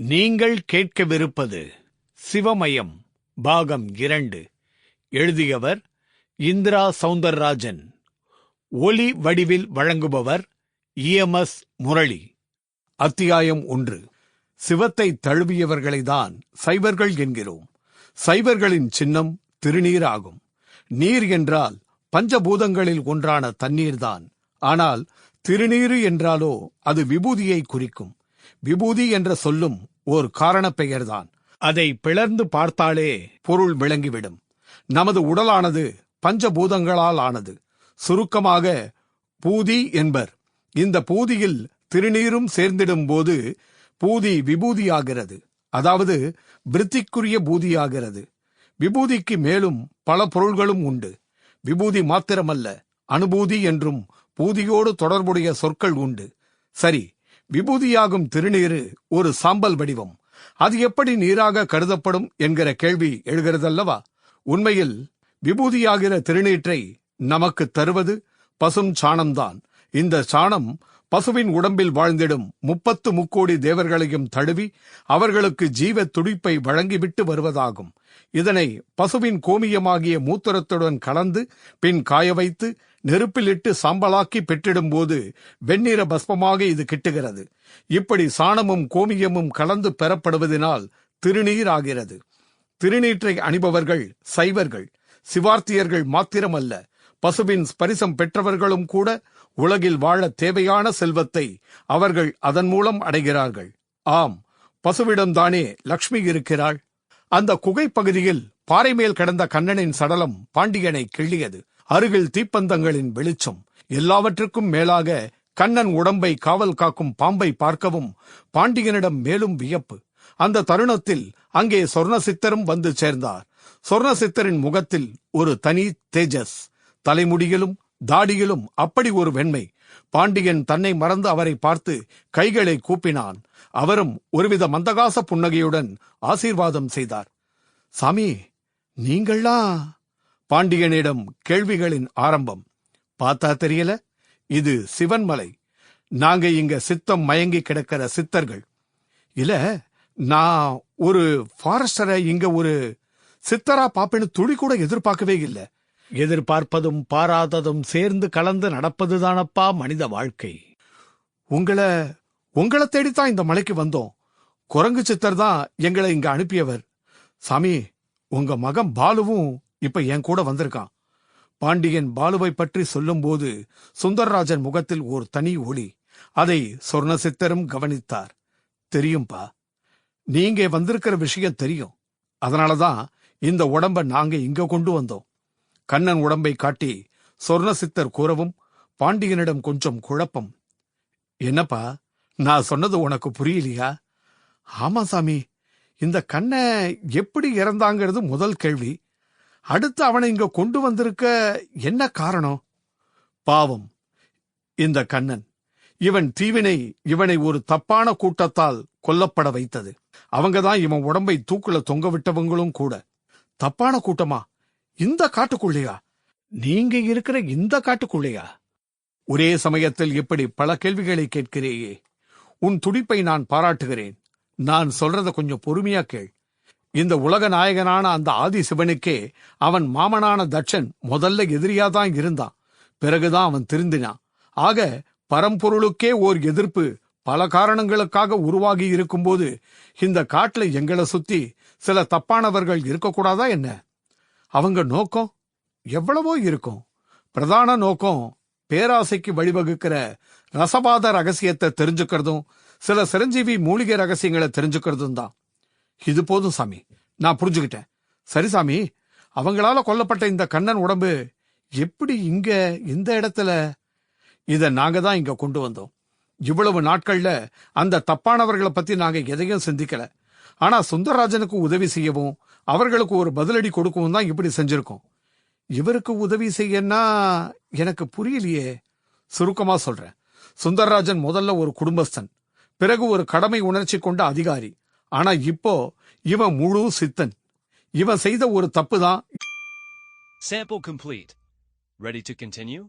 நீங்கள் கேட்கவிருப்பது சிவமயம் பாகம் இரண்டு. எழுதியவர் இந்திரா சவுந்தரராஜன். ஒலி வடிவில் வழங்குபவர் இஎம்எஸ் முரளி. அத்தியாயம் ஒன்று. சிவத்தை தழுவியவர்களைதான் சைவர்கள் என்கிறோம். சைவர்களின் சின்னம் திருநீர் ஆகும். நீர் என்றால் பஞ்சபூதங்களில் ஒன்றான தண்ணீர்தான். ஆனால் திருநீரு என்றாலோ அது விபூதியை குறிக்கும். விபூதி என்ற சொல்லும் ஓர் காரணப் பெயர்தான். அதை பிளர்ந்து பார்த்தாலே பொருள் விளங்கிவிடும். நமது உடலானது பஞ்சபூதங்களால் ஆனது. சுருக்கமாக பூதி என்பர். இந்த பூதியில் திருநீரும் சேர்ந்திடும் போது பூதி விபூதியாகிறது. அதாவது விருத்திக்குரிய பூதியாகிறது. விபூதிக்கு மேலும் பல பொருள்களும் உண்டு. விபூதி மாத்திரமல்ல அனுபூதி என்றும் பூதியோடு தொடர்புடைய சொற்கள் உண்டு. சரி விபூதியாகும் திருநீரு ஒரு சாம்பல் வடிவம். அது எப்படி நீராக கருதப்படும் என்கிற கேள்வி எழுகிறதல்லவா? உண்மையில் விபூதியாகிற திருநீற்றை நமக்கு தருவது பசும் சாணம்தான். இந்த சாணம் பசுவின் உடம்பில் வாழ்ந்திடும் முப்பத்து முக்கோடி தேவர்களையும் தழுவி அவர்களுக்கு ஜீவ துடிப்பை வழங்கிவிட்டு வருவதாகும். இதனை பசுவின் கோமியமாகிய மூத்திரத்துடன் கலந்து பின் காய வைத்து நெருப்பிலிட்டு சாம்பலாக்கி பெற்றிடும்போது வெண்ணிற பஸ்பமாக இது கிட்டுகிறது. இப்படி சாணமும் கோமியமும் கலந்து பெறப்படுவதனால் திருநீர் ஆகிறது திருநீற்றை அணிபவர்கள் சைவர்கள் சிவார்த்தியர்கள் மாத்திரமல்ல பசுவின் ஸ்பரிசம் பெற்றவர்களும் கூட உலகில் வாழ தேவையான செல்வத்தை அவர்கள் அதன் மூலம் அடைகிறார்கள். ஆம் பசுவிடம்தானே லக்ஷ்மி இருக்கிறாள். அந்த குகை பகுதியில் பாறை மேல் கிடந்த கண்ணனின் சடலம் பாண்டியனை கிள்ளியது. அருகில் தீப்பந்தங்களின் வெளிச்சம். எல்லாவற்றுக்கும் மேலாக கண்ணன் உடம்பை காவல் காக்கும் பாம்பை பார்க்கவும் பாண்டியனிடம் மேலும் வியப்பு. அந்த தருணத்தில் அங்கே சொர்ணசித்தரும் வந்து சேர்ந்தார். சொர்ணசித்தரின் முகத்தில் ஒரு தனி தேஜஸ். தலைமுடியிலும் தாடியிலும் அப்படி ஒரு வெண்மை. பாண்டியன் தன்னை மறந்து அவரை பார்த்து கைகளை கூப்பினான். அவரும் ஒருவித மந்தகாச புன்னகையுடன் ஆசீர்வாதம் செய்தார். சாமி நீங்களா பாண்டியனிடம் கேள்விகளின் ஆரம்பம். பார்த்தா தெரியல? இது சிவன்மலை. நாங்க இங்க சித்தம் மயங்கி கிடக்கிற சித்தர்கள். இல்ல நான் ஒரு ஃபாரஸ்டரை இங்க ஒரு சித்தரா பாப்பேன்னு துளி கூட எதிர்பார்க்கவே இல்லை. எதிர்பார்ப்பதும் பாராததும் சேர்ந்து கலந்து நடப்பதுதானப்பா மனித வாழ்க்கை. உங்களை உங்களை தேடித்தான் இந்த மலைக்கு வந்தோம். குரங்கு சித்தர் தான் எங்களை இங்க அனுப்பியவர். சாமி உங்க மகன் பாலுவும் இப்ப என் கூட வந்திருக்கான். பாண்டியன் பாலுவை பற்றி சொல்லும்போது சுந்தரராஜன் முகத்தில் ஒரு தனி ஒளி. அதை சொர்ணசித்தரும் கவனித்தார். தெரியும்பா? நீங்க வந்திருக்கிற விஷயம் தெரியும். அதனாலதான் இந்த உடம்ப நாங்க இங்க கொண்டு வந்தோம். கண்ணன் உடம்பை காட்டி சொர்ண சித்தர் கூறவும் பாண்டியனிடம் கொஞ்சம் குழப்பம். என்னப்பா நான் சொன்னது உனக்கு புரியலையா? ஆமா சாமி இந்த கண்ணை எப்படி இறந்தாங்கிறது முதல் கேள்வி. அடுத்து அவனை இங்க கொண்டு வந்திருக்க என்ன காரணம்? பாவம் இந்த கண்ணன். இவன் தீவினை இவனை ஒரு தப்பான கூட்டத்தால் கொல்லப்பட வைத்தது. அவங்கதான் இவன் உடம்பை தூக்குல தொங்க விட்டவங்களும் கூட. தப்பான கூட்டமா? இந்த காட்டுக்குள்ளையா? நீங்க இருக்கிற இந்த காட்டுக்குள்ளையா? ஒரே சமயத்தில் இப்படி பல கேள்விகளை கேட்கிறேயே. உன் துடிப்பை நான் பாராட்டுகிறேன். நான் சொல்றத கொஞ்சம் பொறுமையா கேள். இந்த உலக நாயகனான அந்த ஆதி சிவனுக்கே அவன் மாமனான தட்சன் முதல்ல எதிரியாதான் இருந்தான். பிறகுதான் அவன் திருந்தினான். ஆக பரம்பொருளுக்கே ஓர் எதிர்ப்பு பல காரணங்களுக்காக உருவாகி இருக்கும்போது இந்த காட்டுல எங்களை சுத்தி சில தப்பானவர்கள் இருக்கக்கூடாதா என்ன? அவங்க நோக்கம் எவ்வளவோ இருக்கும். பிரதான நோக்கம் பேராசைக்கு வழிவகுக்கிற ரசவாத ரகசியத்தை தெரிஞ்சுக்கிறதும் சில சிரஞ்சீவி மூலிகை ரகசியங்களை தெரிஞ்சுக்கிறதும் தான். இது போதும் சாமி. நான் புரிஞ்சுக்கிட்டேன். சரி சாமி அவங்களால கொல்லப்பட்ட இந்த கண்ணன் உடம்பு எப்படி இங்க இந்த இடத்துல? இத நாங்க தான் இங்க கொண்டு வந்தோம். இவ்வளவு நாட்கள்ல அந்த தப்பானவர்களை பத்தி நாங்க எதையும் சிந்திக்கல. ஆனா சுந்தரராஜனுக்கு உதவி செய்யவும் அவர்களுக்கு ஒரு பதிலடி கொடுக்கவும் தான் இப்படி செஞ்சிருக்கோம். இவருக்கு உதவி செய்யன்னா எனக்கு புரியலையே. சுருக்கமா சொல்றேன். சுந்தரராஜன் முதல்ல ஒரு குடும்பஸ்தன் பிறகு ஒரு கடமை உணர்ச்சி கொண்ட அதிகாரி. ஆனா இப்போ இவன் முழு சித்தன். இவன் செய்த ஒரு தப்பு தான் Sample complete. Ready to continue?